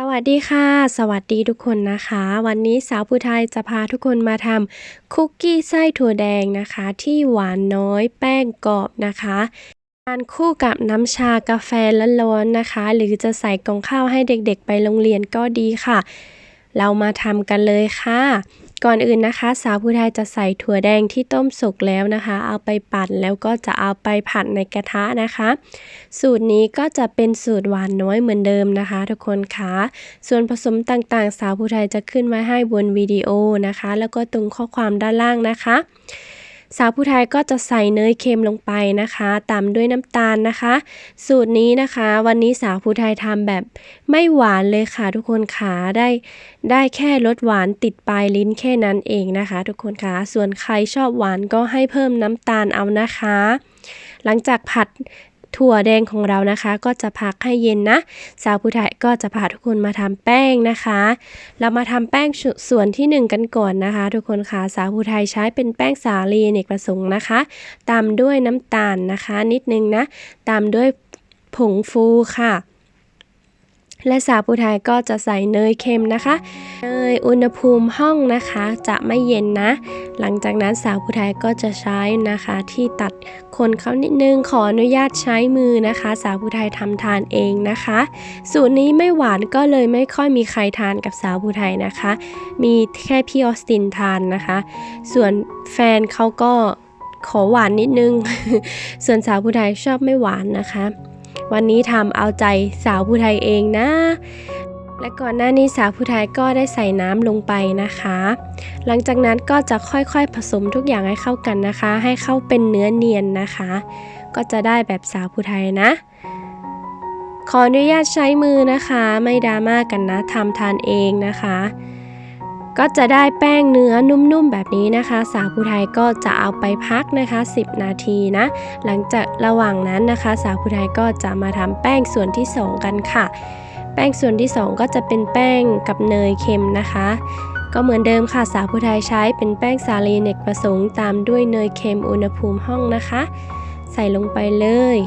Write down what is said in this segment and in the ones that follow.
สวัสดีค่ะ สวัสดีทุกคนนะคะ วันนี้สาวผู้ไทยจะพาทุกคนมาทำคุกกี้ไส้ถั่วแดงนะคะ ที่หวานน้อยแป้งกรอบนะคะทานคู่กับน้ำชากาแฟร้อนๆนะคะ หรือจะใส่กล่องข้าวให้เด็กๆไปโรงเรียนก็ดีค่ะ เรามาทำกันเลยค่ะ ก่อนอื่นนะคะ สาวผู้ไทยจะใส่ถั่วแดงที่ต้มสุกแล้วนะคะ เอาไปปั่นแล้วก็จะเอาไปผัดในกระทะนะคะ สูตรนี้ก็จะเป็นสูตรหวานน้อยเหมือนเดิมนะคะ ทุกคนคะส่วนผสมต่างๆ สาวผู้ไทยจะขึ้นไว้ให้บนวิดีโอนะคะ แล้วก็ตรงข้อความด้านล่างนะคะ สาวผู้ไทยก็จะใส่เนยเค็มลงไปนะคะ ตามด้วยน้ำตาลนะคะ สูตรนี้นะคะ วันนี้สาวผู้ไทยทำแบบไม่หวานเลยค่ะทุกคนค่ะได้ได้แค่รสหวานติดปลายลิ้นแค่นั้นเองนะคะ ทุกคนค่ะส่วนใครชอบหวานก็ให้เพิ่มน้ำตาลเอานะคะ หลังจากผัด ถั่วแดงของเรานะคะ ก็จะพักให้เย็นนะ สาวผู้ไทยก็จะพาทุกคนมาทำแป้งนะคะ เรามาทำแป้งส่วนที่ 1 กันก่อนนะคะ ทุกคนค่ะสาวผู้ไทยใช้เป็นแป้งสาลีเนกประสงค์นะคะ ตามด้วยน้ำตาลนะคะ นิดนึงนะ ตามด้วยผงฟูค่ะ และสาวผู้ไทยก็จะใส่เนยเค็มนะคะ เนยอุณหภูมิห้องนะคะจะไม่เย็นนะ หลังจากนั้นสาวผู้ไทยก็จะใช้นะคะที่ตัดคนเขานิดนึงขออนุญาตใช้มือนะคะ สาวผู้ไทยทำทานเองนะคะ สูตรนี้ไม่หวานก็เลยไม่ค่อยมีใครทานกับสาวผู้ไทยนะคะ มีแค่พี่ออสตินทานนะคะ ส่วนแฟนเขาก็ขอหวานนิดนึง ส่วนสาวผู้ไทยชอบไม่หวานนะคะ วันนี้ทำเอาใจสาวผู้ไทยเองนะ และก่อนหน้านี้สาวผู้ไทยก็ได้ใส่น้ำลงไปนะคะ หลังจากนั้นก็จะค่อยๆผสมทุกอย่างให้เข้ากันนะคะ ให้เข้าเป็นเนื้อเนียนนะคะ ก็จะได้แบบสาวผู้ไทยนะขออนุญาตใช้มือนะคะ ไม่ดราม่ากันนะทำทานเองนะคะ ก็จะได้แป้งเนื้อนุ่มๆแบบนี้นะคะ สาวผู้ไทยก็จะเอาไปพักนะคะ 10 นาทีนะ หลังจากระหว่างนั้นนะคะ สาวผู้ไทยก็จะมาทำแป้งส่วนที่ 2 กันค่ะ แป้งส่วนที่ 2 ก็จะเป็นแป้งกับเนยเค็มนะคะ ก็เหมือนเดิมค่ะสาวผู้ไทยใช้เป็นแป้งสาลีเนกประสงค์ตามด้วยเนยเค็มอุณหภูมิห้องนะคะ ใส่ลงไปเลย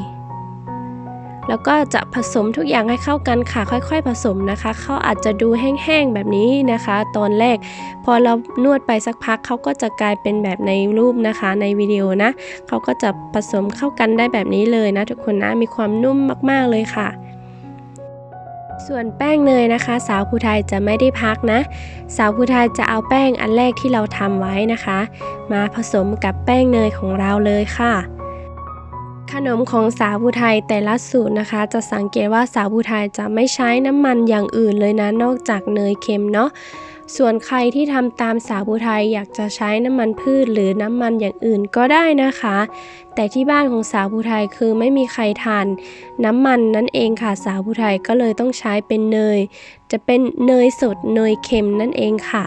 แล้วก็จะผสมทุกอย่างให้เข้ากันค่ะ ค่อยๆผสมนะคะเขาอาจจะดูแห้งๆแบบนี้นะคะ ตอนแรก พอเรานวดไปสักพักเขาก็จะกลายเป็นแบบในรูปนะคะ ในวิดีโอนะเขาก็จะผสมเข้ากันได้แบบนี้เลยนะทุกคนนะมีความนุ่มมากๆเลยค่ะส่วนแป้งเนยนะคะ สาวผู้ไทยจะไม่ได้พักนะ สาวผู้ไทยจะเอาแป้งอันแรกที่เราทำไว้นะคะ มาผสมกับแป้งเนยของเราเลยค่ะ ขนมของสาวูไทยแต่ละสูตรนะคะ จะสังเกตว่าสาวูไทยจะไม่ใช้น้ำมันอย่างอื่นเลยนะนอกจากเนยเค็มเนาะส่วนใครที่ทำตามสาวูไทยอยากจะใช้น้ำมันพืชหรือน้ำมันอย่างอื่นก็ได้นะคะ แต่ที่บ้านของสาวูไทยคือไม่มีใครทานน้ำมันนั่นเองค่ะสาวูไทยก็เลยต้องใช้เป็นเนย จะเป็นเนยสดเนยเค็มนั่นเองค่ะ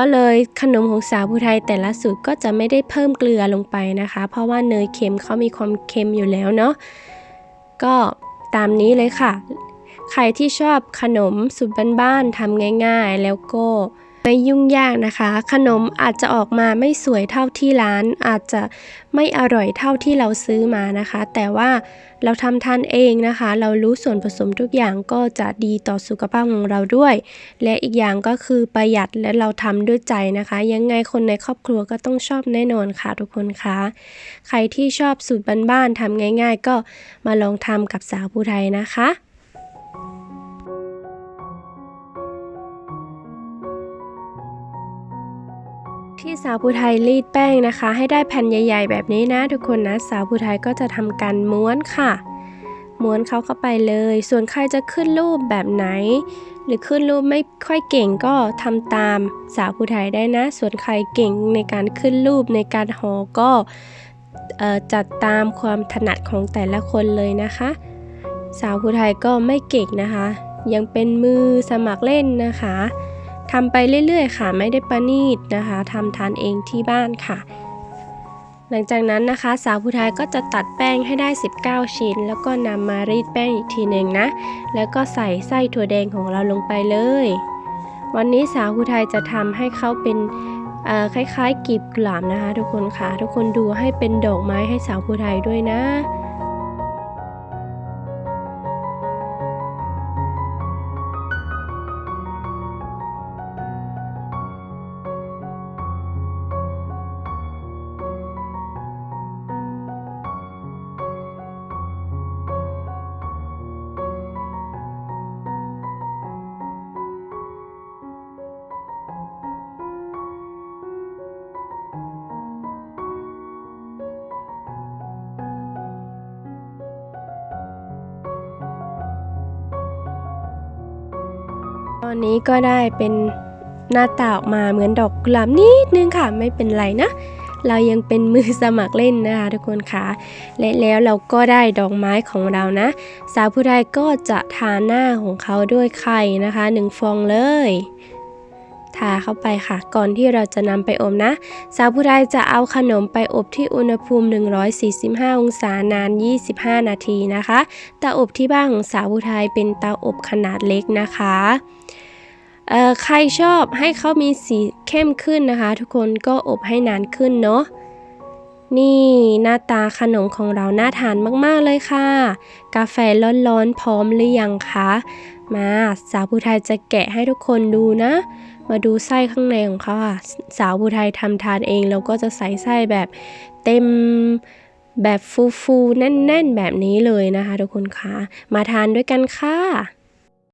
ก็เลยขนมของสาวผู้ไทยแต่ละสูตรก็จะไม่ได้เพิ่มเกลือลงไปนะคะ เพราะว่าเนยเค็มเขามีความเค็มอยู่แล้วเนาะก็ตามนี้เลยค่ะ ใครที่ชอบขนมสูตรบ้านๆทำง่าย ๆ แล้วก็ ไม่ยุ่งยากนะคะ ขนมอาจจะออกมาไม่สวยเท่าที่ร้าน อาจจะไม่อร่อยเท่าที่เราซื้อมานะคะ แต่ว่าเราทำทานเองนะคะ เรารู้ส่วนผสมทุกอย่างก็จะดีต่อสุขภาพของเราด้วย และอีกอย่างก็คือประหยัดและเราทำด้วยใจนะคะ ยังไงคนในครอบครัวก็ต้องชอบแน่นอนค่ะทุกคนคะใครที่ชอบสูตรบ้านๆทำง่าย ๆ ก็มาลองทำกับสาวผู้ไทยนะคะ ที่สาวผู้ไทยรีดแป้งนะคะ ให้ได้แผ่นใหญ่ ๆ แบบนี้นะทุกคนนะ สาวผู้ไทยก็จะทำการม้วนค่ะ ม้วนเขาเข้าไปเลย ส่วนใครจะขึ้นรูปแบบไหน หรือขึ้นรูปไม่ค่อยเก่งก็ทำตามสาวผู้ไทยได้นะ ส่วนใครเก่งในการขึ้นรูปในการหอก็จัดตามความถนัดของแต่ละคนเลยนะคะ สาวผู้ไทยก็ไม่เก่งนะคะ ยังเป็นมือสมัครเล่นนะคะ ทำไปเรื่อย ๆ ค่ะ ไม่ได้ประณีตนะคะทำทานเองที่บ้านค่ะ หลังจากนั้นนะคะ สาวผู้ไทยก็จะตัดแป้งให้ได้ 19 ชิ้น แล้วก็นำมารีดแป้งอีกทีหนึ่งนะ แล้วก็ใส่ไส้ถั่วแดงของเราลงไปเลย วันนี้สาวผู้ไทยจะทำให้เขาเป็นคล้ายๆกีบกุหลาบนะคะ ทุกคนค่ะ ทุกคนดูให้เป็นดอกไม้ให้สาวผู้ไทยด้วยนะ ตอนนี้ก็ได้เป็นหน้าตาออกมาเหมือนดอกกุหลาบนิดนึงค่ะ ไม่เป็นไรนะ เรายังเป็นมือสมัครเล่นนะคะทุกคนค่ะและแล้วเราก็ได้ดอกไม้ของเรานะ สาวผู้ไทยก็จะทาหน้าของเขาด้วยไข่นะคะหนึ่งฟองเลย ทาเข้าไปค่ะ ก่อนที่เราจะนำไปอบนะ สาวผู้ไทยจะเอาขนมไปอบที่อุณหภูมิ 145 องศานาน 25 นาทีนะคะเตาอบที่บ้านของสาวผู้ไทยเป็นเตาอบขนาดเล็กนะคะใครชอบให้เขามีสีเข้มขึ้นนะคะ ทุกคนก็อบให้นานขึ้นเนาะนี่หน้าตาขนมของเราน่าทานมากๆเลยค่ะ กาแฟร้อนๆพร้อมหรือยังคะ มาสาวผู้ไทยจะแกะให้ทุกคนดูนะ มาดูไส้ข้างในของเขาค่ะ สาวบูไทยทำทานเองแล้วก็จะใส่ไส้แบบเต็มแบบฟูๆแน่น ๆ แบบนี้เลยนะคะ ทุกคนคะมาทานด้วยกันค่ะ